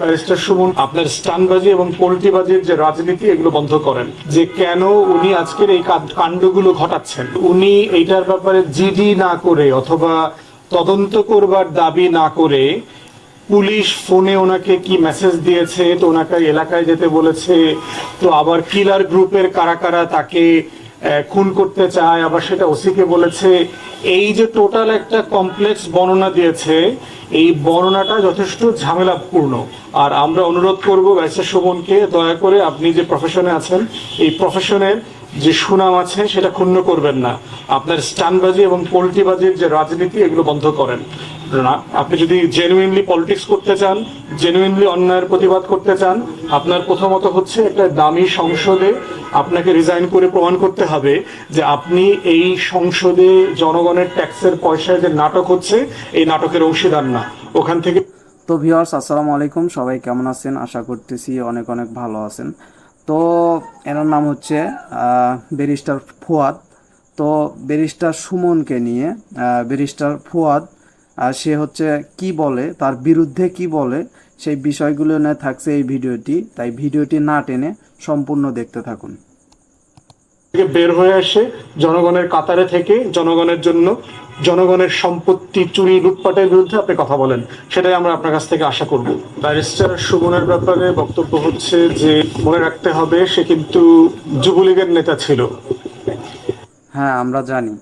Barrister Suman, আপনার স্টানবাজি এবং পোল্ট্রিবাজির যে রাজনীতি, এগুলো বন্ধ করেন। যে কেন উনি আজকের এই কাণ্ডগুলো ঘটাচ্ছেন? উনি এইটার ব্যাপারে জিডি না করে অথবা তদন্ত করবার দাবি না করে পুলিশ ফোনে ওনাকে কি মেসেজ দিয়েছে, তো ওনাকে এলাকায় যেতে বলেছে, তো আবার কিলার গ্রুপের কারা কারা তাকে খুন করতে চায়, আবার সেটা ওসিকে বলেছে। এই যে টোটাল একটা কমপ্লেক্স বর্ণনা দিয়েছে, এই বর্ণনাটা যথেষ্ট ঝামেলাপূর্ণ। আর আমরা অনুরোধ করব ব্যারিস্টার শোভনকে দয়া করে আপনি যে প্রফেশনে আছেন, এই প্রফেশনের যে সুনাম আছে, সেটা ক্ষুণ্ণ করবেন না। আপনার স্টানবাজি এবং পোল্ট্রিবাজির যে রাজনীতি, এগুলো বন্ধ করেন। আপনি যদি জেনুইনলি পলিটিক্স করতে চান জেনুইনলি অন্যায়ের প্রতিবাদ করতে চান, আপনার প্রথমত হচ্ছে একটা দামি সংসদে আপনাকে রিজাইন করে প্রমাণ করতে হবে যে আপনি এই সংসদে জনগণের ট্যাক্সের পয়সায় যে নাটক হচ্ছে, এই নাটকের অংশীদার না। ওখান থেকে তো ভিউয়ার্স আসসালামু আলাইকুম। সবাই কেমন আছেন? আশা করতেছি অনেক অনেক ভালো আছেন। তো এনার নাম হচ্ছে ব্যারিস্টার ফুয়াদ। তো ব্যারিস্টার সুমনকে নিয়ে ব্যারিস্টার ফুয়াদ সে হচ্ছে কি বলে তার বিরুদ্ধে কি বলে সেই বিষয়গুলো নিয়ে থাকছে এই ভিডিওটি। তাই ভিডিওটি না টেনে সম্পূর্ণ দেখতে থাকুন। থেকে বের হয়ে আসে জনগণের কাতারে থেকে জনগণের জন্য জনগণের সম্পত্তি চুরি লুটপাটের বিরুদ্ধে আপনি কথা বলেন। সেটাই আমরা আপনার কাছ থেকে আশা করব। ব্যারিস্টার সুমনের ব্যাপারে বক্তব্য হচ্ছে যে মনে রাখতে হবে সে কিন্তু যুবলীগের নেতা ছিল। হ্যাঁ আমরা জানি।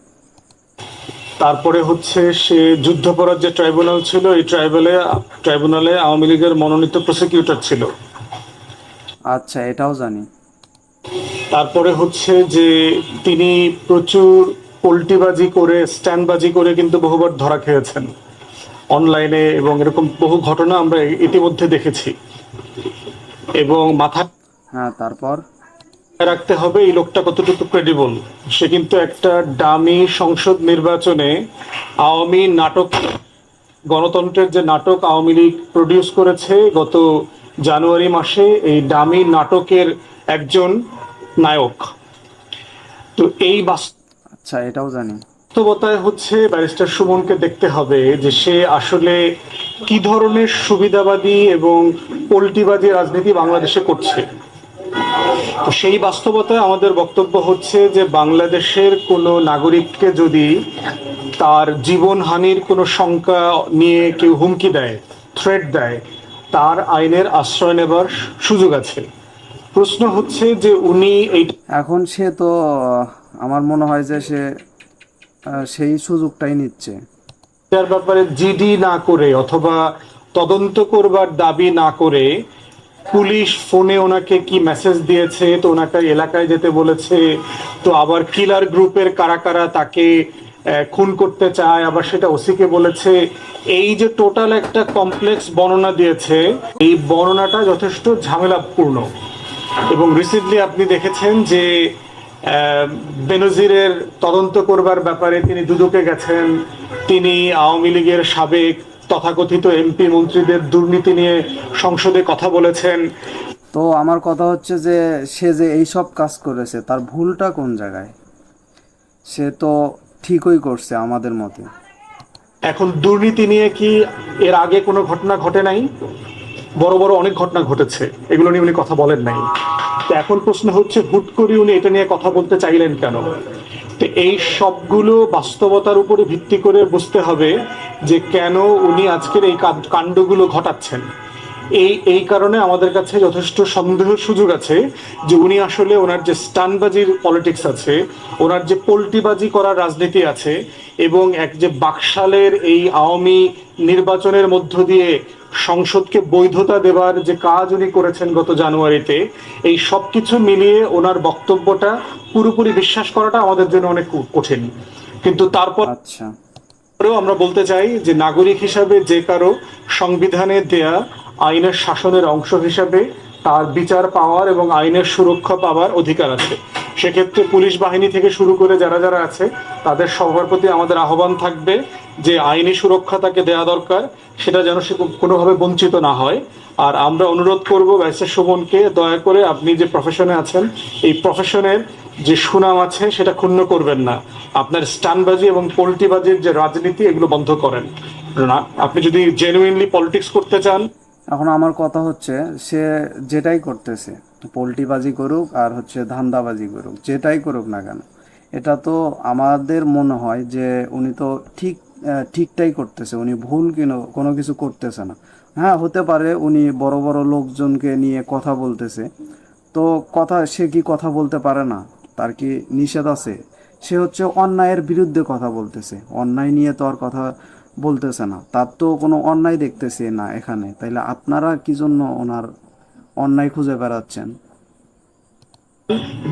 তারপরে হচ্ছে সে যুদ্ধপরাধ যে ট্রাইব্যুনাল ছিল এই ট্রাইব্যুনালে ট্রাইব্যুনালে আওয়ামী লীগের মনোনীত প্রসিকিউটর ছিল। আচ্ছা এটাও জানি। তারপরে হচ্ছে যে তিনি প্রচুর পোল্টিবাজি করে স্ট্যান্ডবাজি করে কিন্তু বহুবার ধরা খেয়েছেন। অনলাইনে এবং এরকম বহু ঘটনা আমরা ইতিমধ্যে দেখেছি। এবং মাথা হ্যাঁ তারপর? রাখতে হবে এই লোকটা কতটুকু ক্রেডিবল সে কিন্তু একটা ডামি সংসদ নির্বাচনে আওয়ামী নাটক গণতন্ত্রের যে নাটক আওয়ামী লীগ প্রডিউস করেছে গত জানুয়ারি মাসে এই ডামি নাটকের একজন নায়ক। তো এই আচ্ছা এটাও জানি। বাস্তবতায় হচ্ছে ব্যারিস্টার সুমনকে দেখতে হবে যে সে আসলে কি ধরনের সুবিধাবাদী এবং পোল্টিবাদী রাজনীতি বাংলাদেশে করছে। তো সেই বাস্তবতায় আমাদের বক্তব্য হচ্ছে যে বাংলাদেশের কোনো নাগরিককে যদি তার জীবনহানির কোনো শঙ্কা নিয়ে কেউ হুমকি দেয় থ্রেট দেয় তার আইনের আশ্রয় নেবার সুযোগ আছে। প্রশ্ন হচ্ছে যে উনি এই এখন সে তো আমার মনে হয় যে সে সেই সুযোগটাই নিচ্ছে। ব্যাপারে জিডি না করে অথবা তদন্ত করবার দাবি না করে পুলিশ ফোনে ওনাকে কি মেসেজ দিয়েছে? তো ওনাকে এলাকায় যেতে বলেছে। তো আবার কিলার গ্রুপের কারা কারা তাকে খুন করতে চায়, আবার সেটা ওসিকে বলেছে। এই যে টোটাল একটা কমপ্লেক্স বর্ণনা দিয়েছে, এই বর্ণনাটা যথেষ্ট ঝামেলাপূর্ণ। এবং রিসেন্টলি আপনি দেখেছেন যে বেনজিরের তদন্ত করবার ব্যাপারে তিনি দুদকে গেছেন। তিনি আওয়ামী লীগের সাবেক তথাকথিত এমপি মন্ত্রীদের দুর্নীতি নিয়ে সংসদে কথা বলেছেন। তো আমার কথা হচ্ছে যে সে যে এই সব কাজ করেছে তার ভুলটা কোন জায়গায়? সে তো ঠিকই করছে আমাদের মতে। এখন দুর্নীতি নিয়ে কি এর আগে কোনো ঘটনা ঘটে নাই? বড় বড় অনেক ঘটনা ঘটেছে এগুলো নিয়ে উনি কথা বলেন নাই। তো এখন প্রশ্ন হচ্ছে হুট করে উনি এটা নিয়ে কথা বলতে চাইলেন কেন? তো এই সবগুলো বাস্তবতার উপরে ভিত্তি করে বুঝতে হবে যে কেন উনি আজকের এই কাণ্ডগুলো ঘটাচ্ছেন। এই এই কারণে আমাদের কাছে যথেষ্ট সন্দেহের সুযোগ আছে যে উনি আসলে ওনার যে স্টানবাজির পলিটিক্স আছে ওনার যে পোল্টিবাজি করার রাজনীতি আছে এবং এক যে বাকশালের এই আওয়ামী নির্বাচনের মধ্য দিয়ে সংসদকে বৈধতা দেবার যে কাজ উনি করেছেন গত জানুয়ারিতে এই সব কিছু মিলিয়ে ওনার বক্তব্যটা পুরোপুরি বিশ্বাস করাটা আমাদের জন্য অনেক কঠিন। কিন্তু তারপর আচ্ছা। আমরা বলতে চাই যে নাগরিক হিসাবে যে কারও সংবিধানে দেয়া আইনের শাসনের অংশ হিসাবে তার বিচার পাওয়ার এবং আইনের সুরক্ষা পাওয়ার অধিকার আছে। সেক্ষেত্রে পুলিশ বাহিনী থেকে শুরু করে যারা যারা আছে, তাদের সবার প্রতি আমাদের আহ্বান থাকবে যে আইনি সুরক্ষা তাকে দেওয়া দরকার, সেটা যেন সে কোনোভাবে বঞ্চিত না হয়। আর আমরা অনুরোধ করব ব্যারিস্টার সুমনকে দয়া করে আপনি যে প্রফেশনে আছেন, এই প্রফেশনের যে সুনাম আছে সেটা ক্ষুণ্ণ করবেন না। আপনার স্টানবাজি এবং পোল্ট্রিবাজির যে রাজনীতি, এগুলো বন্ধ করেন। না, আপনি যদি জেনুইনলি পলিটিক্স করতে চান এখন আমার কথা হচ্ছে, সে যেটাই করতেছে, পোলট্রিবাজি করুক আর হচ্ছে ধান্দাবাজি করুক, যেটাই করুক না কেন, এটা তো আমাদের মনে হয় যে উনি তো ঠিক ঠিকটাই করতেছে, উনি ভুল কিনো, কোনো কিছু করতেছে না। হ্যাঁ হতে পারে উনি বড় বড় লোকজনকে নিয়ে কথা বলতেছে, তো কথা, সে কি কথা বলতে পারে না? তার কি নিষেধ আছে? সে হচ্ছে অন্যায়ের বিরুদ্ধে কথা বলতেছে, অন্যায় নিয়ে তো আর কথা বলতেছে না। তার তো কোনো অন্যায় দেখতেছে না এখানে। তাইলে আপনারা কি জন্য ওনার অন্যায় খুঁজে বেড়াচ্ছেন?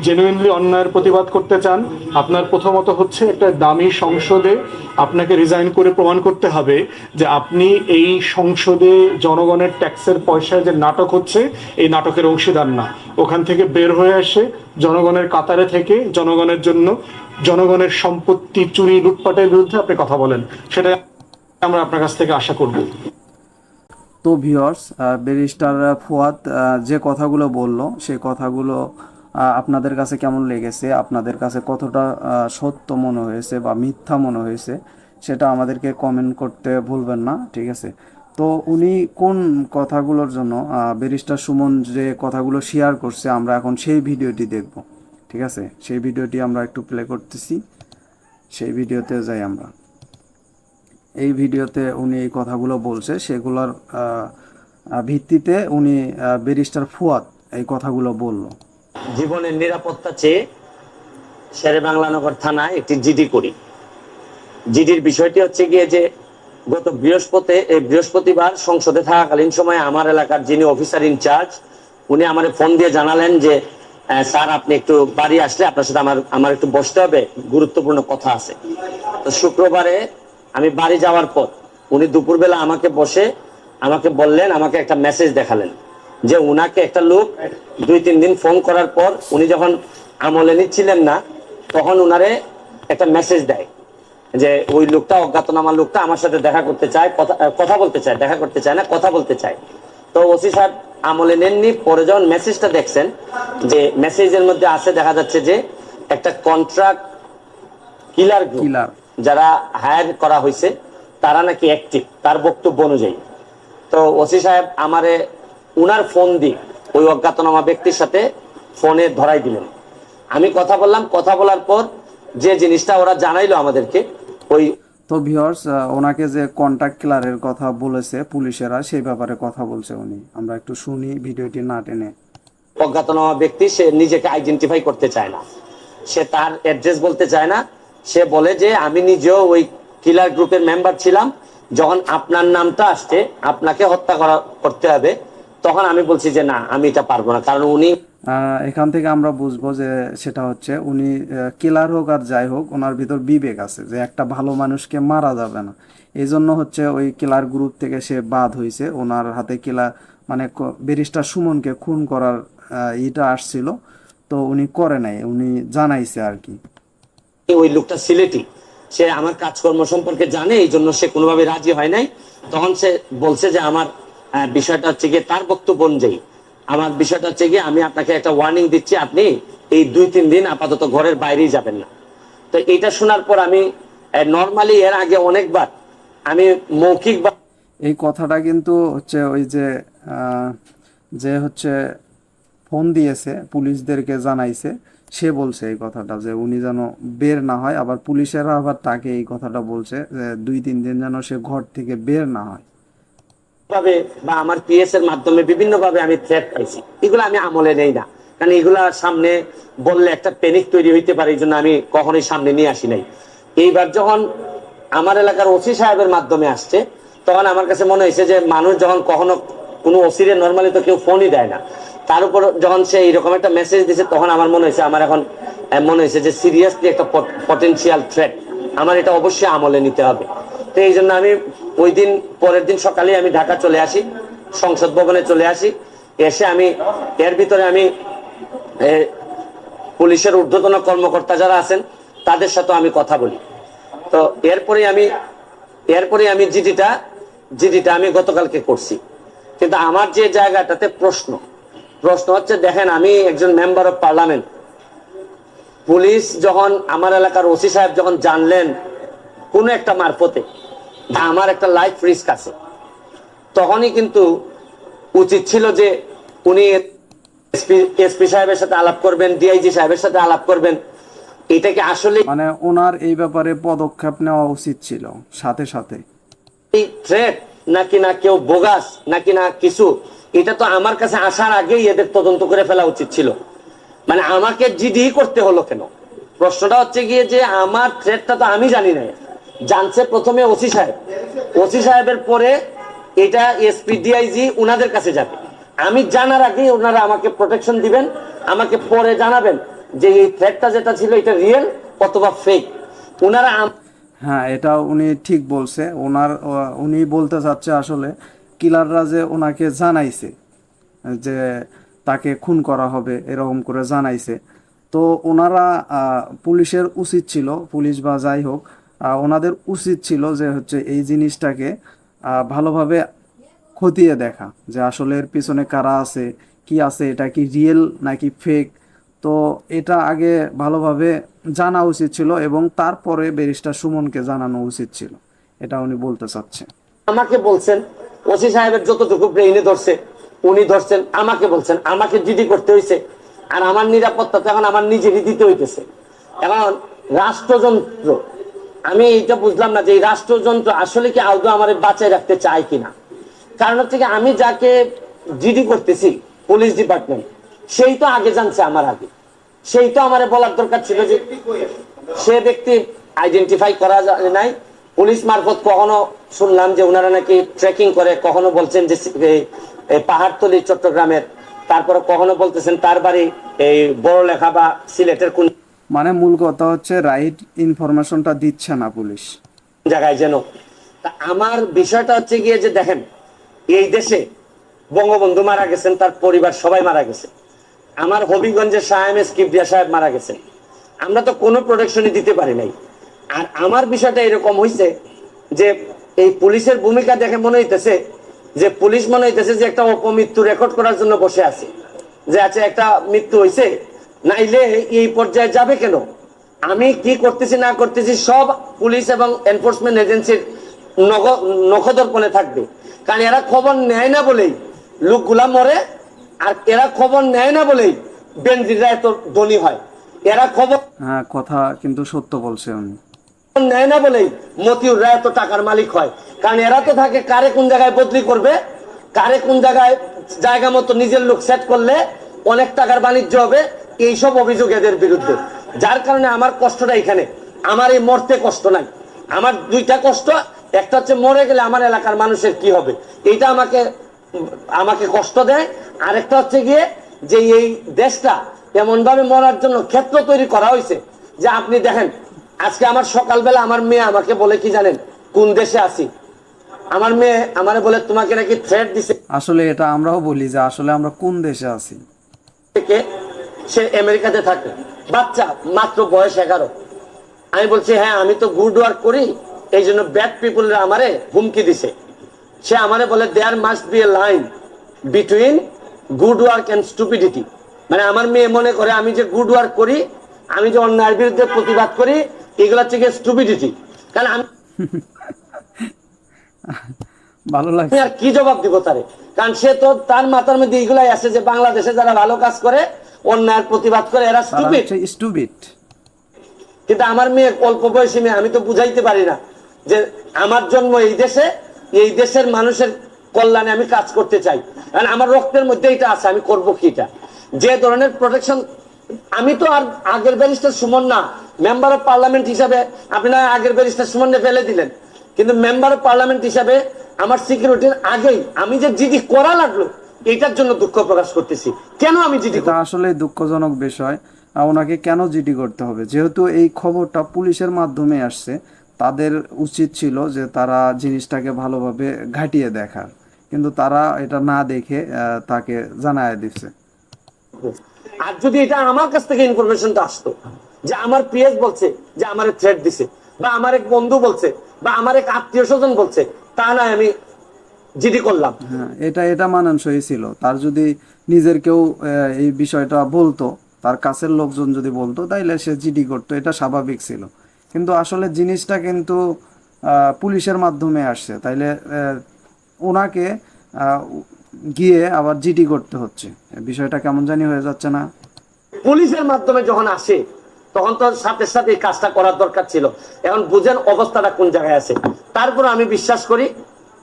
জেনুইনলি অন্যায়ের প্রতিবাদ করতে চান, আপনার প্রথমত হচ্ছে একটা দামি সংসদে আপনাকে রিজাইন করে প্রমাণ করতে হবে যে আপনি এই সংসদে জনগণের ট্যাক্সের পয়সায় যে নাটক হচ্ছে, এই নাটকের অংশীদার না। ওখান থেকে বের হয়ে এসে জনগণের কাতারে থেকে জনগণের জন্য জনগণের সম্পত্তি চুরি লুটপাটের বিরুদ্ধে আপনি কথা বলেন। সেটা আমরা আপনার কাছ থেকে আশা করব। তো ভিওর্স ব্যারিস্টার ফুয়াদ যে কথাগুলো বলল, সেই কথাগুলো আপনাদের কাছে কেমন লেগেছে? আপনাদের কাছে কতটা সত্য মনে হয়েছে বা মিথ্যা মনে হয়েছে? সেটা আমাদেরকে কমেন্ট করতে ভুলবেন না, ঠিক আছে? তো উনি কোন কথাগুলোর জন্য ব্যারিস্টার সুমন যে কথাগুলো শেয়ার করছে, আমরা এখন সেই ভিডিওটি দেখব, ঠিক আছে? সেই ভিডিওটি আমরা একটু প্লে করতেছি। সেই ভিডিওতে যাই আমরা। এই ভিডিওতে উনি এই কথাগুলো বলছে, সেগুলোর ভিত্তিতে উনি ব্যারিস্টার ফুয়াদ এই কথাগুলো বলল। জীবনের নিরাপত্তা চেয়ে শেরে বাংলানগর থানায় একটি জিডি করি। জিডির বিষয়টি হচ্ছে গিয়ে যে গত বৃহস্পতি বৃহস্পতিবার সংসদে থাকাকালীন সময়ে আমার এলাকার যিনি অফিসার ইনচার্জ উনি আমার ফোন দিয়ে জানালেন যে স্যার আপনি একটু বাড়ি আসলে আপনার সাথে আমার আমার একটু বসতে হবে, গুরুত্বপূর্ণ কথা আছে। তো শুক্রবারে আমি বাড়ি যাওয়ার পর উনি দুপুরবেলা আমাকে বসে আমাকে বললেন, আমাকে একটা মেসেজ দেখালেন যে উনাকে একটা লোক দুই, তিন দিন ফোন করার পর উনি যখন আমলে নিচ্ছিলেন না, তখন উনারে একটা মেসেজ দেয় যে ওই লোকটা, অজ্ঞাতনামা লোকটা আমার সাথে দেখা করতে চায়, কথা কথা বলতে চায়, দেখা করতে চায় না, কথা বলতে চায়। তো ওসি সাহেব আমলে নেননি, পরে যখন মেসেজটা দেখছেন যে মেসেজের মধ্যে আছে দেখা যাচ্ছে যে একটা কন্ট্রাক্ট কিলার কিলার যারা হায়ার করা হয়েছে তারা নাকি অ্যাক্টিভ তার বক্তব্য অনুযায়ী। তো ওসি সাহেব আমারে উনার ফোন দিয়ে ওই অজ্ঞাতনামা ব্যক্তির সাথে ফোনে ধরাই দিলেন। আমি কথা বললাম কথা বলার পর যে জিনিসটা ওরা জানাইলো আমাদেরকে ওই তো ভিওর্স ওনাকে যে কন্ট্যাক্ট কিলারের কথা বলেছে পুলিশেরা সেই ব্যাপারে কথা বলছে উনি। আমরা একটু শুনি ভিডিওটি না টেনে। অজ্ঞাতনামা ব্যক্তি সে নিজেকে আইডেন্টিফাই করতে চায় না। সে তার অ্যাড্রেস বলতে চায় না সে বলে যে, আমি নিজেও ওই কিলার গ্রুপের মেম্বার ছিলাম। যখন আপনার নামটা আসছে, আপনাকে হত্যা করা, করতে হবে। তখন আমি বলছি যে, না, আমি এটা পারব না। কারণ উনি এখান থেকে আমরা বুঝব যে, সেটা হচ্ছে উনি কিলার হোক আর যাই হোক, ওনার ভিতর বিবেক আছে যে, একটা ভালো মানুষকে মারা যাবে না। এই জন্য হচ্ছে ওই কিলার গ্রুপ থেকে সে বাদ হয়েছে ওনার হাতে কিলার মানে ব্যারিস্টার সুমনকে খুন করার ইটা আসছিল। তো উনি করে নাই, উনি জানাইছে আর কি। ওই লোকটা সিলেটি। সে আমার কাজকর্ম সম্পর্কে জানে, এই জন্য সে কোনোভাবে রাজি হয় নাই। তখন সে বলছে যে আমার বিষয়টা হচ্ছে গিয়ে তার বক্তব্য অনুযায়ী। আমার বিষয়টা হচ্ছে গিয়ে আমি আপনাকে একটা ওয়ার্নিং দিচ্ছি, আপনি এই দুই তিন দিন আপাতত ঘরের বাইরেই যাবেন না। তো এটা শোনার পর আমি নর্মালি এর আগে অনেকবার আমি মৌখিক এই কথাটা কিন্তু হচ্ছে ওই যে যে হচ্ছে ফোন দিয়েছে, পুলিশদেরকে জানাইছে, সে বলছে এই কথাটা যে উনি যেন বের না হয়। আবার পুলিশেরা আবার তাকে এই কথাটা বলছে যে দুই তিন দিন যেন সে ঘর থেকে বের না হয়। ভাবে বা আমার পিএস এর মাধ্যমে বিভিন্ন ভাবে আমি থ্রেট পাইছি। এগুলো আমি আমলে নেই না। কারণ এগুলা সামনে বললে একটা প্যানিক তৈরি হইতে পারে, এই জন্য আমি কখনোই সামনে নিয়ে আসি নাই। এইবার যখন আমার এলাকার ওসি সাহেবের মাধ্যমে আসছে, তখন আমার কাছে মনে হয়েছে যে মানুষ যখন কখনো কোনো ওসিরে নর্মালি তো কেউ ফোনই দেয় না। তার উপর যখন সে এইরকম একটা মেসেজ দিছে, তখন আমার মনে হয়েছে, আমার এখন মনে হয়েছে যে সিরিয়াসলি একটা পটেনশিয়াল থ্রেট আমার এটা অবশ্যই আমলে নিতে হবে। তো এই জন্য আমি ওই দিন, পরের দিন সকালে আমি ঢাকা চলে আসি, সংসদ ভবনে চলে আসি। এসে আমি, এর ভিতরে আমি পুলিশের ঊর্ধ্বতন কর্মকর্তা যারা আছেন, তাদের সাথে আমি কথা বলি। তো এরপরে আমি এরপরে আমি জিডিটা জিডিটা আমি গতকালকে করছি। কিন্তু আমার যে জায়গাটাতে প্রশ্ন প্রশ্ন হচ্ছে দেখেন আমি একজন মেম্বার অফ পার্লামেন্ট পুলিশ যখন আমার এলাকার ওসি সাহেব যখন জানলেন কোনো একটা মারফতে আমার একটা লাইফ রিস্ক আছে তখনই কিন্তু উচিত ছিল যে উনি এসপি সাহেবের সাথে আলাপ করবেন ডিআইজি সাহেবের সাথে আলাপ করবেন। এটাকে আসলে মানে ওনার এই ব্যাপারে পদক্ষেপ নেওয়া উচিত ছিল সাথে সাথে। থ্রেট নাকি না কেউ বোগাস নাকি না কিছু এটা তো আমার কাছে আসার আগেই এদের তদন্ত করে ফেলা উচিত ছিল। মানে আমাকে জিডি করতে হলো কেন? প্রশ্নটা হচ্ছে গিয়ে যে আমার থ্রেটটা তো আমি জানি না জানছে প্রথমে ওসি সাহেব। ওসি সাহেবের পরে এটা এসপি ডিআইজি উনাদের কাছে যাবে। আমি জানার আগেই ওনারা আমাকে প্রোটেকশন দিবেন, আমাকে পরে জানাবেন যে এই থ্রেটটা যেটা ছিল এটা রিয়েল অথবা ফেক ওনারা হ্যাঁ এটা উনি ঠিক বলছে। ওনার উনি বলতে চাচ্ছে আসলে কিলাররা যে ওনাকে জানাইছে, যে তাকে খুন করা হবে, এরকম করে জানাইছে। তো ওনারা পুলিশের উচিত ছিল, পুলিশ বা যাই হোক ওনাদের উচিত ছিল যে হচ্ছে এই জিনিসটাকে ভালোভাবে খতিয়ে দেখা, যে আসলে এর পিছনে কারা আছে, কি আছে, এটা কি রিয়েল নাকি ফেক? তো এটা আগে ভালোভাবে জানা উচিত ছিল এবং তারপরে ব্যারিস্টার সুমনকে জানানো উচিত ছিল। এটা উনি বলতে চাচ্ছেন। আমাকে বলছেন ওসি সাহেবের যতটুকু ব্রেইনে ধরছে, উনি ধরছেন, আমাকে বলছেন, আমাকে জিডি করতে হয়েছে আর আমার নিরাপত্তা তো এখন আমার নিজেরই দিতে হইতেছে। এখন রাষ্ট্রযন্ত্র, আমি এটা বুঝলাম না যে এই রাষ্ট্রযন্ত্র আসলে কি আদৌ আমার বাঁচায় রাখতে চায় কিনা। কারণ হচ্ছে কি, আমি যাকে জিডি করতেছি, পুলিশ ডিপার্টমেন্ট, সেই তো আগে জানছে আমার আগে। সেই তো আমার বলার দরকার ছিল যে, সে ব্যক্তি আইডেন্টিফাই করা যায় নাই পুলিশ মারফত কখনো শুনলাম যে ওনারা নাকি ট্রেকিং করে কখনো বলছেন যে পাহাড়তলি চট্টগ্রামের। তারপরে কখনো বলতেছেন তার বাড়ি এই বড় লেখা বা সিলেটের কোন মানে মূল কথা হচ্ছে রাইট ইনফরমেশনটা দিচ্ছে না পুলিশ। জায়গায় যেন। তা আমার বিষয়টা হচ্ছে গিয়ে যে দেখেন এই দেশে বঙ্গবন্ধু মারা গেছেন তার পরিবার সবাই মারা গেছে। আমার হবিগঞ্জের সাহেব কিবরিয়া সাহেব মারা গেছেন। আমরা তো কোনো প্রোটেকশনই দিতে পারি নাই। আর আমার বিষয়টা এরকম হয়েছে যে এই পুলিশের ভূমিকা দেখে মনে হইতেছে যে পুলিশ মনে হইতেছে যে একটা অপমৃত্যু রেকর্ড করার জন্য বসে আছে। যে আচ্ছা একটা মৃত্যু হয়েছে নাইলে এই পর্যায়ে যাবে কেন? আমি কি করতেছি, না করতেছি সব পুলিশ এবং এনফোর্সমেন্ট এজেন্সির নখদর্পণে থাকবে। কারণ এরা খবর নেয় না বলেই লোকগুলা মরে, আর এরা খবর নেয় না বলেই বেনজিরা এত ধনী হয়। এরা খবর হ্যাঁ কথা কিন্তু সত্য বলছে উনি। নেয় না বলেই মতিউর রায় তো টাকার মালিক হয়। কারণ এরা তো থাকে কারে কোন জায়গায় বদলি করবে, কারে কোন জায়গায় জায়গা মতো নিজের লোক সেট করলে অনেক টাকার বাণিজ্য হবে, এইসব অভিযোগ এদের বিরুদ্ধে। যার কারণে আমার কষ্টটা এখানে। আমার এই মরতে কষ্ট নাই। আমার দুইটা কষ্ট, একটা হচ্ছে মরে গেলে আমার এলাকার মানুষের কি হবে? এইটা আমাকে আমাকে কষ্ট দেয়। আরেকটা হচ্ছে গিয়ে যে এই দেশটা এমন ভাবে মরার জন্য ক্ষেত্র তৈরি করা হয়েছে যে আপনি দেখেন আজকে আমার সকালবেলা আমার মেয়ে আমাকে বলে কি জানেন? কোন দেশে আছি? আমার মেয়ে আমারে বলে তোমাকে নাকি থ্রেট দিছে। আসলে এটা আমরাও বলি যে আসলে আমরা কোন দেশে আছি? থেকে সে আমেরিকাতে থাকে। বাচ্চা মাত্র বয়স এগারো। আমি বলছি হ্যাঁ আমি তো গুড ওয়ার্ক করি এই জন্য ব্যাড পিপুলরা আমারে হুমকি দিছে। সে আমারে বলে there must be a line between good work and stupidity মানে আমার মেয়ে মনে করে আমি যে গুড ওয়ার্ক করি আমি যে অন্যায়ের বিরুদ্ধে প্রতিবাদ করি এগুলো হচ্ছে গিয়ে স্টুপিডিটি কারণ আমি ভালো লাগছে। আর কি জবাব দিব তারে? কারণ সে তো তার মাথার মধ্যে এগুলাই আছে যে বাংলাদেশে যারা ভালো কাজ করে অন্যায়ের প্রতিবাদ করে এরা তারা স্টুপিড কিন্তু আমার মেয়ে অল্প বয়সী মেয়ে আমি তো বুঝাইতে পারি না যে আমার জন্ম এই দেশে এই দেশের মানুষের কল্যাণে আমি কাজ করতে চাই। কারণ আমার রক্তের মধ্যে এটা আছে আমি করব কি এটা? যে ধরনের প্রোটেকশন আমি তো আর আগের ব্যারিস্টার সুমন না মেম্বার অফ পার্লামেন্ট হিসাবে আপনারা আগের ব্যারিস্টার সুমনে ফেলে দিলেন। কিন্তু মেম্বার অফ পার্লামেন্ট হিসাবে আমার সিকিউরিটির আগেই আমি যে জিডি করা লাগল এটার জন্য দুঃখ প্রকাশ করতেছি। কেন আমি জিডি আসলে দুঃখজনক বিষয়। ওনাকে কেন জিডি করতে হবে? যেহেতু এই খবরটা পুলিশের মাধ্যমে আসছে তাদের উচিত ছিল যে তারা জিনিসটাকে ভালোভাবে ঘাটিয়ে দেখার। কিন্তু তারা এটা না দেখে তাকে জানায় দিচ্ছে। আর যদি এটা আমার কাছ থেকে ইনফরমেশনটা আসতো যে আমার পিএস বলছে যে আমার থ্রেট দিছে বা আমার এক বন্ধু বলছে বা আমার এক আত্মীয় স্বজন বলছে তা নয় আমি জিডি করলাম। হ্যাঁ এটা এটা মানানসই ছিল। তার যদি নিজের কেউ এই বিষয়টা বলতো তার কাছের লোকজন যদি বলতো তাইলে সে জিডি করতো এটা স্বাভাবিক ছিল। কিন্তু আসলে জিনিসটা কিন্তু পুলিশের মাধ্যমে আসছে। তাইলে ওনাকে গিয়ে আবার জিডি করতে হচ্ছে। বিষয়টা কেমন জানি হয়ে যাচ্ছে না। পুলিশের মাধ্যমে যখন আসে তখন তো সাথে সাথে কাজটা করার দরকার ছিল। এখন বুঝেন অবস্থাটা কোন জায়গায় আছে। তারপর আমি বিশ্বাস করি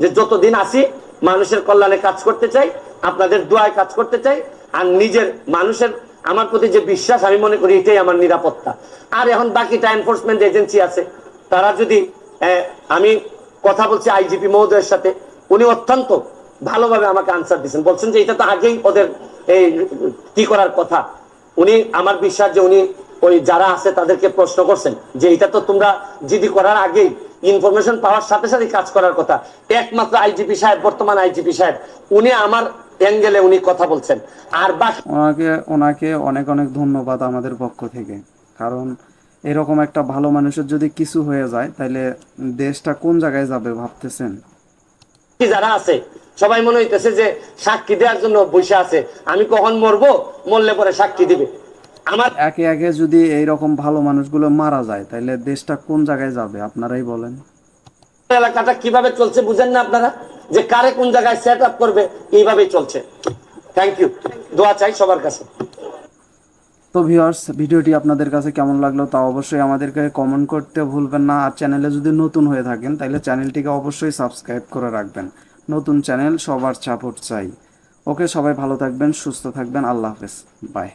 যে যতদিন আসি মানুষের কল্যাণে কাজ করতে চাই, আপনাদের দোয়ায় কাজ করতে চাই, আর নিজের মানুষের, আমার প্রতি যে বিশ্বাস, আমি মনে করি এটাই আমার নিরাপত্তা। আর এখন বাকিটা এনফোর্সমেন্ট এজেন্সি আছে। তারা যদি আমি কথা বলছি আইজিপি মহোদয়ের সাথে, উনি অত্যন্ত ভালোভাবে আমাকে আনসার দিচ্ছেন বলছেন যে এটা তো আগেই ওদের এই কি করার কথা। উনি, আমার বিশ্বাস যে উনি ওই যারা আছে তাদেরকে প্রশ্ন করছেন যে এটা তো তোমরা জিডি করার আগেই ইনফরমেশন পাওয়ার সাথে সাথে কাজ করার কথা। একমাত্র আইজিপি সাহেব বর্তমান আইজিপি সাহেব উনি আমার অ্যাঙ্গেলে উনি কথা বলছেন। আর বাকি ওনাকে ওনাকে অনেক অনেক ধন্যবাদ আমাদের পক্ষ থেকে। কারণ এরকম একটা ভালো মানুষের যদি কিছু হয়ে যায় তাহলে দেশটা কোন জায়গায় যাবে ভাবতেছেন? কি যারা আছে সবাই মনে হইতেছে যে সাক্ষী দেওয়ার জন্য বসে আছে। আমি কখন মরবো? মরলে পরে সাক্ষী দিবে। আমার একে একে যদি এইরকম ভালো মানুষগুলো মারা যায় তাহলে দেশটা কোন জায়গায় যাবে? আপনারাই বলেন। এলাকাটা কীভাবে চলছে বুঝেন না আপনারা? যে কারে কোন জায়গায় সেট আপ করবে এইভাবেই চলছে। থ্যাংক ইউ দোয়া চাই সবার কাছে। তো ভিউয়ার্স ভিডিওটি আপনাদের কাছে কেমন লাগল তা অবশ্যই আমাদেরকে কমেন্ট করতে ভুলবেন না। আর চ্যানেলে যদি নতুন হয়ে থাকেন তাহলে চ্যানেলটিকে অবশ্যই সাবস্ক্রাইব করে রাখবেন। নতুন চ্যানেল সবার সাপোর্ট চাই। ওকে সবাই ভালো থাকবেন সুস্থ থাকবেন। আল্লাহ হাফেজ। বাই